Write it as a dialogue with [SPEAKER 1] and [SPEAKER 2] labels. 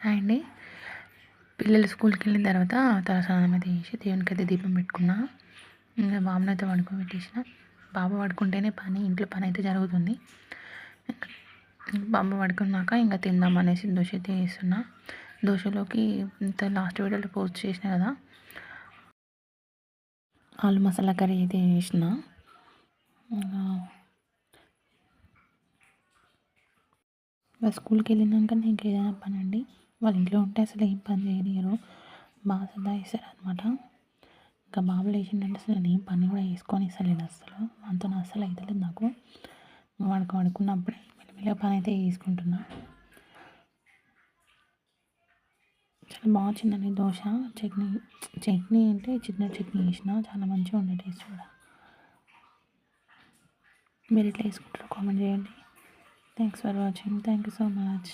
[SPEAKER 1] Hi అండి. పిల్లలు స్కూల్కి వెళ్ళిన తర్వాత తలస్నానం అయితే చేసి దేవునికి అయితే దీపం పెట్టుకున్నా. ఇంకా బాబుని అయితే పడుకోబెట్టేసిన బాబు పడుకుంటేనే పని ఇంట్లో పని అయితే జరుగుతుంది. బాబు పడుకున్నాక ఇంకా తిందాం అనేసి దోశ అయితే చేస్తున్నా. దోశలోకి ఇంత లాస్ట్ వీడియోలో పోస్ట్ చేసిన కదా. ఆలు మసాలా కర్రీ అయితే చేసిన. స్కూల్కి వెళ్ళినాక నేను ఏదైనా పని అండి. వాళ్ళ ఇంట్లో ఉంటే అసలు ఏం పని చేయనియరు. బాగా సతాయిస్తారు అనమాట ఇంకా బాబు లేచిండంటే అసలు నేను ఏం పని కూడా వేసుకొని ఇస్తలేదు అసలు అంత అసలు అవుతలేదు నాకు. వాడికి పడుకున్నప్పుడే మెల్లమెల్లగా పని అయితే వేసుకుంటున్నా చాలా బాగా వచ్చిందండి దోశ. చట్నీ చట్నీ అంటే చిన్న చట్నీ వేసిన చాలా మంచిగా ఉండే టేస్ట్ కూడా. మీరు ఇట్లా వేసుకుంటారు కామెంట్ చేయండి. Thanks for watching thank you so much